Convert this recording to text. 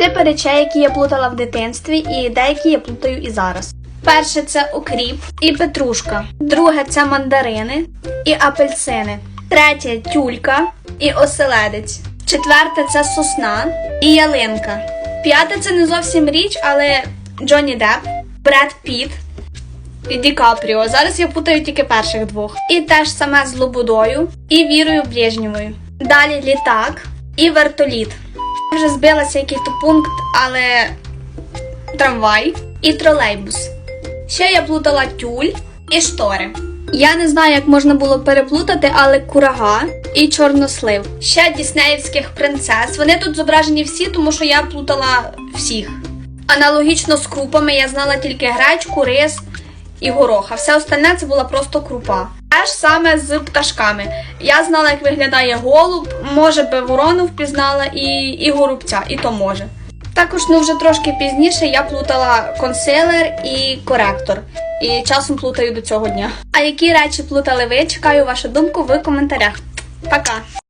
Типи речей, які я плутала в дитинстві, і деякі я плутаю і зараз. Перше це окріп і петрушка. Друге це мандарини і апельсини. Третє тюлька і оселедець. Четверте це сосна і ялинка. П'яте це не зовсім річ, але Джонні Депп, Бред Піт і Ді Капріо. Зараз я путаю тільки перших двох. І теж саме з Лобудою і Вірою Брежнєвою. Далі літак і вертоліт. Вже збилася який то пункт, але трамвай і тролейбус. Ще я плутала тюль і штори. Я не знаю, як можна було переплутати, але курага і чорнослив. Ще діснеївських принцес. Вони тут зображені всі, тому що я плутала всіх. Аналогічно з крупами я знала тільки гречку, рис і горох, а все остальне це була просто крупа. Те ж саме з пташками. Я знала, як виглядає голуб, може би ворону впізнала і, і горобця, і то може. Також ну вже трошки пізніше я плутала консилер і коректор. І часом плутаю до цього дня. А які речі плутали ви? Чекаю вашу думку в коментарях. Пока!